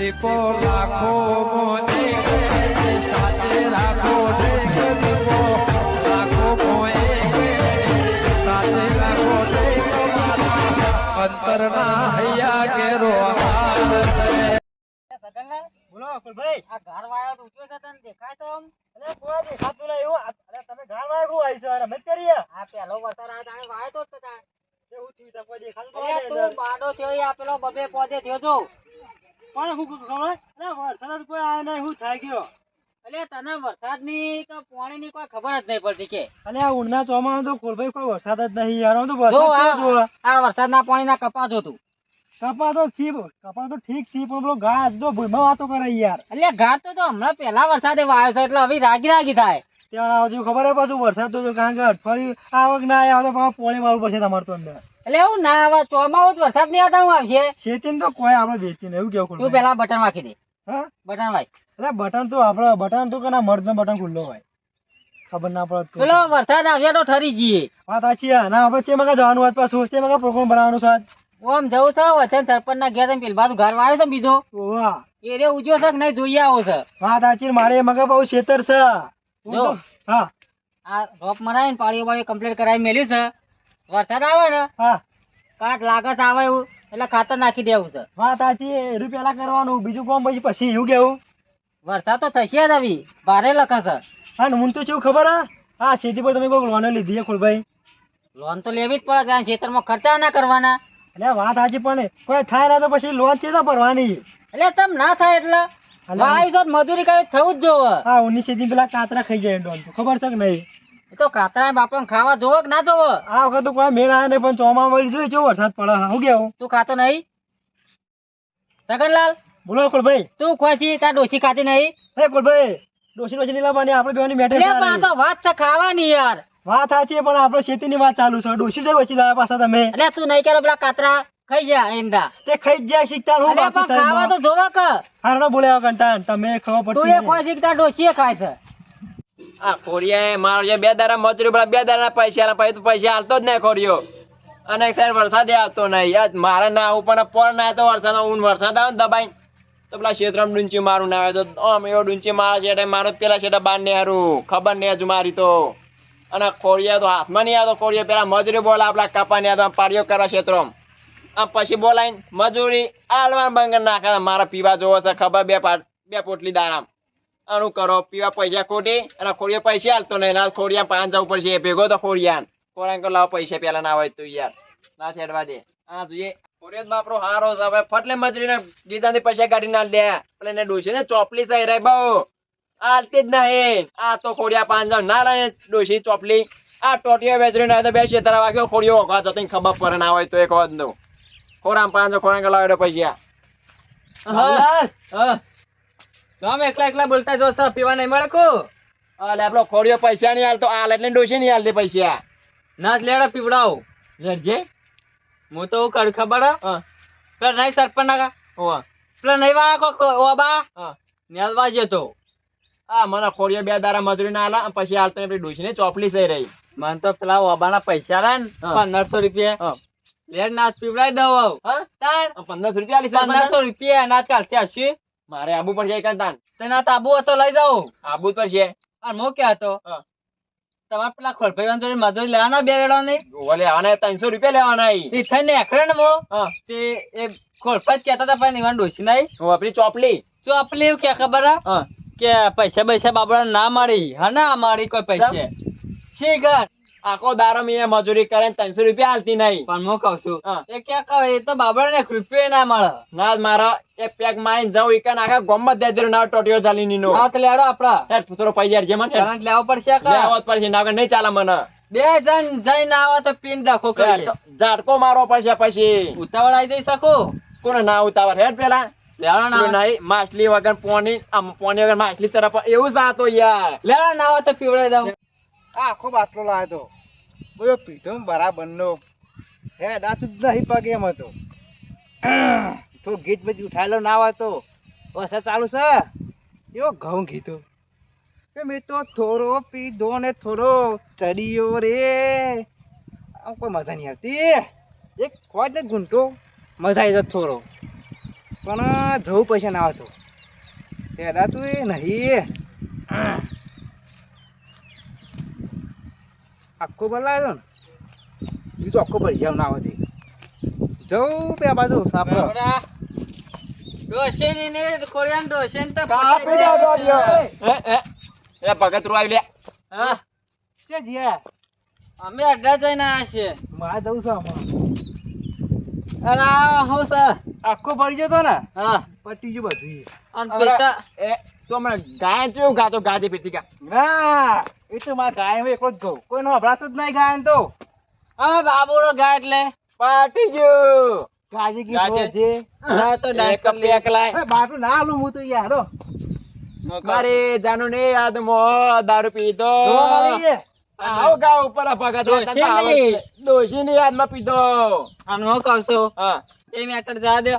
દીપો લાખો મોને સાથે રાખો દીપો લાખો મોએ સાથે રાખો ઢેક મારા. હૈયા કેરો હાર છે. બોલો આ ઘર તો તને દેખાય તો આમ? અરે કોઈ દેખાતું નહીં એવું અરે તમે આવી છો. રમત કરીએ. આ પહેલો વરસાદ આવ્યો તાણે વાયો તો જ તાણે. એવું થયું કોઈ દેખાતું તો અલ્યા નહીં તું બાડો થયો ઈ આ પેલો બબે પોદે થયો જો પણ હું ખબર? અરે વરસાદ કોઈ આવે નહીં હું થઈ ગયો? અલ્યા તને વરસાદની કે પાણીની કોઈ ખબર જ નહીં પડતી કે? અલે આ ઉડના ચોમામાં તો કુલભાઈ કોઈ વરસાદ જ નહીં. યાર તો વરસાદ આ- વરસાદ ના પાણી ના પાણીના કપા જો કપા તો છી કપા તો ઠીક છી પણ પેલો ઘાસ જો ભૂઈમાં વાતો કરે યાર. અલ્યા ઘાટ તો તો હમણાં પેલા વરસાદે વાયો છે એટલે હવે રાગી રાગી થાય. ત્યાં આવજો ખબર હે પાછું વરસાદ તો કારણ કે અઠવાડિયું આવક ના આવ્યા તો પાછું પોણી મારવું પડશે તમારે તો અંદર. એટલે એવું ના આવે ચોમાવું વરસાદ નહીં આવતા હું આવશે? શેતીમાં તો કોઈ આપણે વેચતી નહીં એવું કેવું તું પેલા બટન વાંખી દે. હા? બટન વાંચ એટલે બટન તો આપણે બટન તો કના મર્દ બટન ખુલ્લો હોય. ખબર ના પડે પેલો વરસાદ આવ્યો તો ઠરી જઈએ. વાત સાચી. ના આપણે ચેમાં જવાનું હોય પાછું ચેમાં પ્રોગ્રામ બનાવવાનું છે ઓમ જવું છે વચન સરપંચ ના ઘેર પેલ બાજુ ઘર આવ્યો છે બીજો? એ રે ઉજ્યો છે કે નહીં જોઈએ આવો છે? વાત સાચી મારે મગા બહુ ખેતર છે. જો. હા. આ રોપ મરાય ને પાળીઓ પાળીઓ કમ્પ્લીટ કરાવી મેલ્યું છે. વરસાદ આવે ને? હા. કાટ લાગત આવે એવું એટલે ખાતર નાખી દેવું છે. વાત સાચી એરું પેલા કરવાનું બીજું કોમ પછી પછી એવું કેવું? વરસાદ તો થશે જ આવી ભારે લખાશે હા હું તો શું ખબર હા? હા સીધી પર તમે કોઈ લોન લીધી છે ખુલભાઈ. લોન તો લેવી જ પડે કારણ ખેતરમાં ખર્ચા ના કરવાના. એટલે વાત સાચી પણ કોઈ થાય ના તો પછી લોન છે ભરવાની. એટલે તમ ના થાય એટલે. અલા. વાયુ મજૂરી કઈ થવું જ જોવે. હા ઉની સીધી પેલા કાતરા ખાઈ જાય ડોન તો. ખબર છે કે નહીં? તો કાતરા બાપડા ખાવા જોવે કે ના જોવે? આ વખત તો કોઈ મેળ આવ્યો નહીં પણ ચોમા વળી જોઈ કેવો વરસાદ પડે? હા હું ગયો તું ખાતો નહીં? સગનલાલ બોલો કુલભાઈ તું ખોસી તાર ડોસી ખાતી નહીં? હે કુલભાઈ ડોસી ડોસી નહીં લાવવાની આપણે બેવાની મેટર લે પણ તો વાત છે ખાવાની યાર. વાત સાચી પણ આપણે ખેતીની વાત ચાલુ છે. ડોસી જઈ પછી લાવ્યા પાછા તમે. એટલે તું નહીં કરો પેલા કાતરા? ખાઈ જા એંડા. તે ખાઈ જા શીખતા હું બાકી પણ ખાવા તો જોવા કે. બોલ્યા કંટાન તમે ખબર તું એ કોઈ શીખતા ડોસીએ ખાય છે. આ ખોરિયા મારો જે બે દારા મજૂરી પેલા બે દારા પૈસા તો પૈસા હાલતો જ નહીં ખોરિયો અને સાહેબ વરસાદ આવતો નહીં. યાર મારે ના આવું પણ પર ના તો વરસાદ ઊન વરસાદ આવે ને દબાઈને. તો પેલા ક્ષેત્રમાં ડુંચી મારું ના આવે તો આમ એવો ડુંચી મારે છે એટલે મારો પેલા છેટા બાર ને હારું ખબર નહીં હજુ મારી તો. અને ખોરિયા તો હાથમાં નહીં આવતો ખોરિયા પેલા મજૂરી બોલા આપણા કપા નહીં આવતા પાડીઓ કરવા ક્ષેત્રમાં પછી બોલાઈને મજૂરી આલવા બંગર નાખે. મારા પીવા જોવો છે, ખબર? બે પાટ બે પોટલી દારામ આનું કરો, પીવા પૈસા ખોટી, અને ખોડિયા પૈસા હાલતો નહીં. ના ખોડિયા પાંચ જવું પડશે ભેગો તો ખોડિયા ખોરાક લાવો પૈસા પેલા ના હોય તો યાર. ના છેડવા દે. હા જોઈએ. ખોડિયાત બાપરો હારો છે. હવે ફટલે મજૂરીને બીજાથી પૈસા કાઢી ના દે. એટલે એને ડોસી ને ચોપલી સહી રહે બહુ. હાલતી જ નહીં. આ તો ખોડિયા પાંચ જાવ ના લઈને ડોસી ચોપલી. આ ટોટીઓ વેચરી ના તો બે શેતરા વાગ્યો ખોડિયો ઓઘા જતી ખબર પડે, ના હોય તો એક વાતનું. ખોરામ પાંચ ખોરાક લાવડે પૈસા હા. હા. તમે એકલા એકલા બોલતા જો સર પીવા નહીં મળે કો? અલે આપણો ખોડિયો પૈસા નહીં હાલતો. આલ એટલે ડોસી નહીં હાલતી પૈસા. ના લેડો પીવડાવ. લેજે. હું તો કડ ખબર હે? હા. પેલા નહીં સરપંચ ના હોવા પેલા નહીં વાળા કો ઓબા હા. નેલવા જતો આ મને ખોડિયો બે દારા મજૂરી ના આલા પછી હાલતો આપણી ડોસી ને ચોપલી સહી રહી. મને તો પેલા ઓબાના પૈસા રહ્યા ને હા. પંદરસો રૂપિયા. લેડ નાચ પીવડાવી દઉં હા તાર? પંદરસો રૂપિયા આલી પંદરસો રૂપિયા નાચ કાઢતી હશે મારે આબુ પડશે એક તાન. તેના તાબુ હતો લઈ જાઉં. આબુ પર છે. અને મો ક્યાં હતો તમારે પેલા ખોરભાઈ વાંધો મજૂરી લેવાના બે વેળા નહીં? ઓલે આને ત્રણસો રૂપિયા લેવાના. એ થઈને એકડે ને મો. તે એ ખોરભાઈ કહેતા હતા પણ ઈવન ડોસી નહીં. હું આપણી ચોપલી. ચોપલી એવું કે ખબર હા? કે પૈસા પૈસા બાબડા ના મારી. હા ના મારી કોઈ પૈસા. શી ઘર આખો દારો મેં મજૂરી કરે ત્રણસો રૂપિયા હાલતી નહીં. પણ હું કઉ છું એ ક્યાં કહે? એ તો બાબડા ને રૂપિયો ના મળે. ના મારા એ પેક મારી જાઉં એક આખા ગોમત દે દેરો ના ટોટીઓ ચાલી નો હાથ લેડો આપડા હેડ થોડો પૈસા જે મને. કરંટ લેવો પડશે કે? લેવો જ પડશે ના નહીં ચાલે મને. બે જણ જઈને આવો તો પિન રાખો કરી ઝાટકો મારવો પડશે પછી. ઉતાવળ આવી દઈ શકો? કોને ના ઉતાવળ? હેડ પેલા. લેડો ના. નહીં? માછલી વગર પોની પોની વગર માછલી તરફ. એવું સાતો યાર. લેવા ના આવે તો પીવડાવી દઉં. આખો બાટલો લાવ્યો બધો પીધો ને બરાબર નો હે દાતું જ નહીં પગે એમ હતો. તો ગીત બધી ઉઠાયેલો ના આવે બસ ચાલુ છે. એવો ઘઉં કીધું. કે મેં તો થોડો પીધો ને થોડો ચડિયો રે. આમ કોઈ મજા નહીં આવતી. એક ખોજ ને ઘૂંટો. મજા આવી જતો થોડો. પણ જવું પૈસા ના આવતો પહેલાં તું એ નહીં. આખો બદલાયો ને. બીજું તો આખો ભરી જાવ ના આવતી જવું બે બાજુ સાપડો. બાબરા ને ડોશીને તો કાપી દો દે. દોડ્યો. એ એ એ ભગતરું આવી લે. હા. કે જીયા અમે અડ્ડા જઈને આવ્યા છીએ. મારે જવું છે હમણાં અરે આ હું સર. આખો ભરી જતો ને? હા. પટી ગયું બધું. અને એ તો હમણાં ગાય ચેવું ગાતો ગાતી પીતી ના. એ તો મારા ગાય હું એકલો જ ગઉં. કોઈનો અભરાતું જ નહીં ગાય તો. હા બાબુનો ગાય એટલે પાટી જો ગાજી ગી ગાજે. જે હા તો ડાન્સ કપ એકલાય. બાટલું ના આલું હું તો યાર મારે જાનું ને યાદ મો દારૂ પીધો. આવો ગા ઉપર આ ભગત ડોશીની. ની યાદમાં પીધો આનો કહશો કહું છું હા એ મેટર જા દે.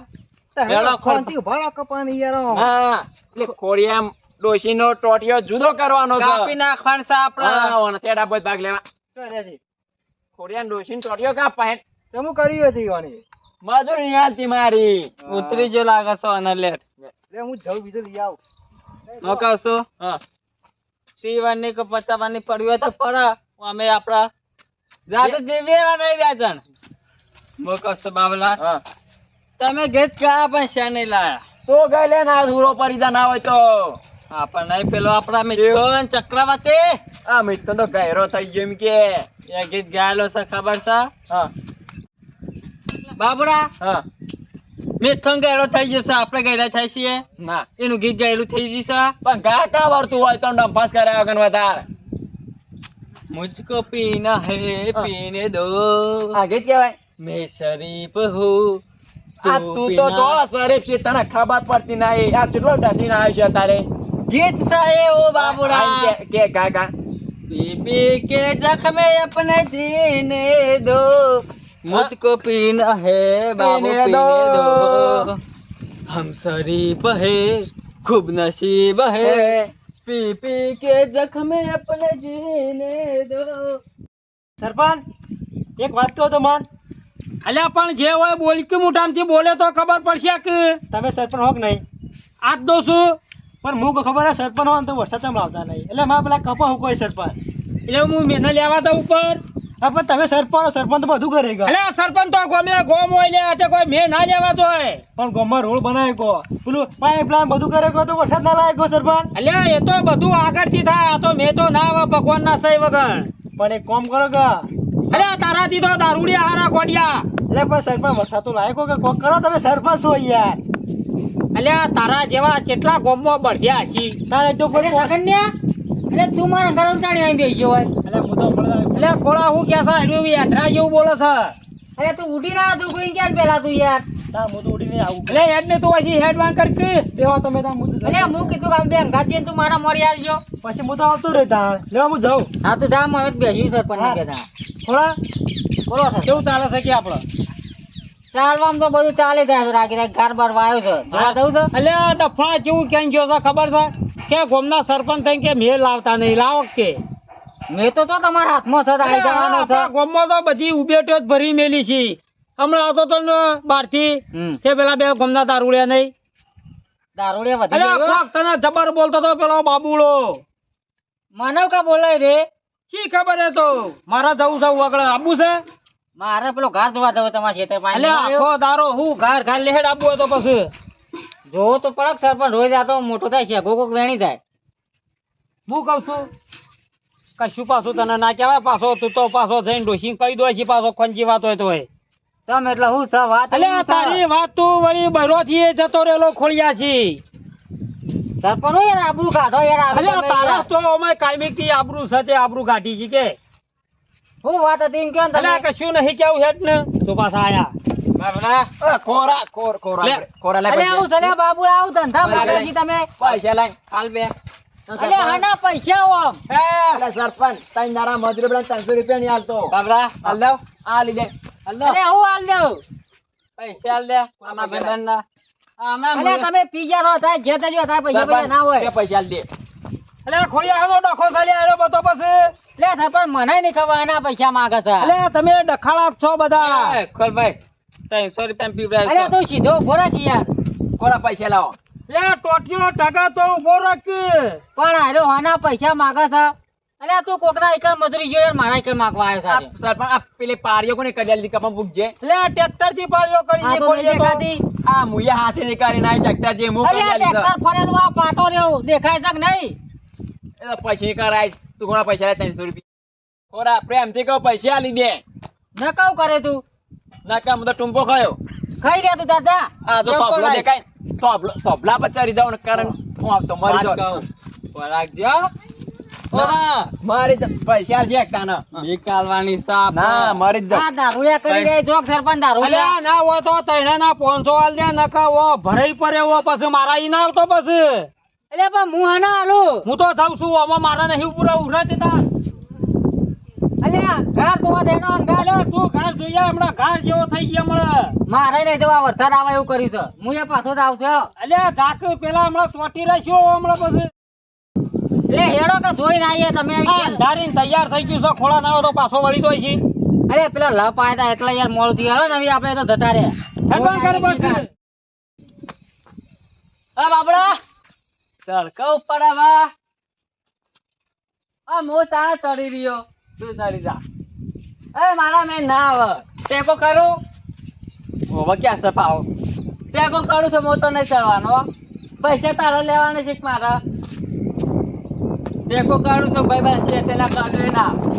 તો હવે હેલો, શાંતિ ઊભા રહો કપાની યાર. હા એટલે ખોડિયામ ડોશી નો ટોટિયો જુદો કરવાનો છે. કાપી નાખવાનું છે આપણે. તેડા બોજ ભાગ લેવા. શું રેજી? ડોશી નો ટોટિયો કા પહે તમે કર્યું હતી ઈવાની. મજૂરી થી મારી. ઉતરી જો લાગે છે અને લેટ લે હું જઉં બીજો લઈ આવ. હું હા. તીવાની કે પચાવાની પડ્યો તો પડે અમે આપડા જાતે જેવી નહીં હું કહું બાબલા હા. તમે ગેજ કયા પણ શા નહીં લાયા. તો ગઈ લે ના ધૂરો પડી જા ના હોય તો. આપણને પેલો આપણા મિત્રો ચક્રવર્તી. આ મિત્રો તો ગહેરો થઈ ગયો એમ કે. એ ગીત ગાયેલો છે ખબર છે? હા. બાબુરા હા. મિથુન ગયેલો થઈ જશે આપણે ગયેલા થાય છીએ. ના. એનું ગીત ગાયેલું થઈ જશે પણ ગાતા વાળતું હોય તો ડંફાસ કર્યા વગર વધારે. મુજકો પીના હે પીને દો. આ ગીત કહેવાય મે શરીફ હું આ તું તો તો શરીફ છે તને ખબર પડતી નહીં. આ કેટલો ડસીને આવ્યો છે તારે गीत साए ओ बाबूड़ा કે કે ગા ગા पी पी के जख्म अपने जीने दो मुझको पीना है बाबू पीने पीने दो। दो हम शरीफ है खूब नसीब है पी पी के जख्म अपने जीने दो સરપંચ એક વાત કહો તો મન અલ્યા પણ જે હોય બોલકી મોટામથી બોલે તો ખબર પડશે કે તમે સરપંચ હોક નહીં આજ દો છું પણ હું ખબર હે સરપંચ હોય તો વરસાદ ચમ આવતા નહીં. એટલે મારે પેલા કપા હું કોઈ સરપંચ. એટલે હું મેને લેવા તા ઉપર. હા પણ તમે સરપંચ સરપંચ તો બધું કરે અલ્યા સરપંચ તો ગમે ગોમ હોય લે તે કોઈ મેં ના લેવા તો હોય. પણ ગોમમાં રોડ બનાવી ગયો. પેલું પાઇપલાઇન બધું કરે ગયો તો વરસાદ ના લાગે સરપંચ? અલ્યા એ તો બધું આગળથી થાય. આ તો મેં તો ના આવે ભગવાન ના સહી વગર. પણ એક કોમ કરો કે અરે તારાથી તો દારૂડિયા હારા કોડિયા એટલે પણ સરપંચ વરસાદ તો લાયકો કે કોક કરો તમે સરપંચ છો યાર અલ્યા તારા જેવા કેટલા ગોમમાં બળ્યા છી તારે તો કોઈ એટલે તું મારા ગરમ ચાણી આવી બેસી હોય. એટલે હું તો એટલે ખોળા હું કે છે? એનું યાત્રા જેવું બોલો છે. અરે તું ઉઠી ના તું કોઈ ક્યાં પેલા તું યાર? તા હું તો ઉડીને આવું. અલે હેડ ને તું હજી હેડ કર કે બેહો તમે તા હું અલે હું કીધું કે આમ બે ગાજી તું મારા મોરી આવજો. પછી હું તો આવતો રહે તાર. લેવા હું જાઉં. હા તું જા હવે સર પણ કે તા થોડા બોલો સર કેવું ચાલે છે કે આપણે? ચાલવામાં તો બધું ચાલે જાય છે બાર વાયો છે. જોવા છે? ડફા જેવું કેમ ગયો છે ખબર છે? કે ગોમના સરપંચ થઈને કે મેં લાવતા નહીં લાવો કે. મેં તો છો તમારા હાથમાં છે આવી જવાનો છે. તો બધી ઉબેટો જ ભરી મેલી છે. હમણાં આવતો તો ને બહારથી હમ. કે પેલા બે ગોમના દારૂડિયા નહીં. દારૂડિયા વધી તને જબર બોલતો તો પેલો બાબુડો મને કા બોલાય રે? શી ખબર હે તો? મારા જવું છે આગળ આબુ છે? મારે પેલો ઘાસ ધોવા દો તમારા ખેતર પાણી. આખો દારો હું ઘર ઘર લેહેડ આબુ હતો પછી. જોવો તો પડક સરપંચ રોજ આ તો મોટો થાય છે કોક વેણી થાય. હું કઉ છું કશું પાછું તને ના કહેવાય પાછો તું તો પાછો જઈને ડોસી કહી દો છે પાછો ખંજી વાત હોય તો હોય. ચમ એટલે હું સ વાત એટલે તારી વાત તું વળી બરોથી થી જતો રહેલો ખોળિયા છે. સરપંચ હો યાર આબરૂ કાઢો યાર તારા તો અમે કાયમી થી આબરૂ સાથે આબરૂ કાઢી છે કે. હું વાત હતી એમ ને તમે. કશું નહીં કેવું હેટ ને? તો પાછા આયા. આવું. બાબુ આવું ધંધા તમે. પૈસા લાઈ હાલ બે. અલે આના પૈસા આમ. અલે સરપંચ ત્રણ દાડા મજૂરી પેલા ત્રણસો રૂપિયા નહીં હાલતો બાબરા હાલ દઉં? આ લીધે. હાલ અલે આવું હાલ દેવું પૈસા હાલ દે આમાં ભાઈબંધ ના અલે તમે પી ગયા થાય જે તજો થાય પૈસા પૈસા ના હોય. પૈસા દે. ડખો બધો પછી. લે પણ મને નહીં ખબર એના પૈસા માંગે છે. અલ્યા તમે ડખાળા છો બધા. ખોલ ભાઈ ત્રણસો રૂપિયા અરે તું સીધો ઊભો રાખ યાર. કોના પૈસા લાવો? લે ટોટિયો ટકા તો ઊભો રાખી. પણ હારો આના પૈસા માંગે છે. અરે તું કોકના એકર મજૂરી જોઈએ યાર મારા એકર માંગવા આવ્યો છે સર પણ આ પેલી પારીઓ કોને કરી આલી કપા મૂકજે? લે ટ્રેક્ટરથી પારીઓ કરી તો નહીં દેખાતી. આ મુયા હાથે નીકાળી કરીને ટ્રેક્ટર જે અરે આ આલી છે. ટ્રેક્ટર ફરેલું આ પાટો રહ્યો દેખાય છે કે નહીં? એ તો પછી કરાય. તું કોના પૈસા લે ત્રણસો રૂપિયા? ખોરા પ્રેમથી કહું પૈસા આલી દે. ન કહું કરે તું? ના કામ તો ટૂંપો ખાયો. ખાઈ રહ્યા તું દાદા. આ તો કેમ દેખાય. તોપલો તોપલા બચારી ચડી જાવ ને કારણ હું આવતો મરી કહું. રાખજો મારી પૈસા છે એકતા ના નીકાળવાની સાપ. ના મારી જ દારૂયા કરી દે જોક સરપંચ દારૂયા ના હોય તો તૈણા ના પોનસો આલ દે નકા વો ભરાઈ પડે એવો પછી મારા ઈ ના આવતો પછી. એટલે પણ હું હાના આલું. હું તો જાઉં છું આમાં મારા નહીં ઉપર ઉભરા દેતા અલ્યા ઘર તું ઘર જોઈએ હમણાં ઘર જેવો થઈ ગયા હમણાં. મારે નહીં જવા વરસાદ આવે એવું કર્યું છે. હું એ પાછો અલ્યા પેલા હમણાં ચોટી રાખ્યો હમણાં પછી. હેડો કે જોઈને આવીએ તમે અંધારીને તૈયાર થઈ ગયું છે ખોળા ના તો પાછો વળી જાય છે. અરે પેલા લપ હતા એટલે યાર મોડું થયું. હવે નવી આપણે તો જતા આ બાબડા. તડકા ઉપર આવા આ મો તાણે ચડી રહ્યો. તું ચડી જા. એ મારા મેં ના આવે. ટેકો કરું? હોવે ક્યાં સપાવો ટેકો કરું છું, મો તો નહીં ચડવાનો. પૈસા તારા લેવાના છે મારા? ટેકો કરું છું, ભાઈ, બસ છે તેના કાઢે ના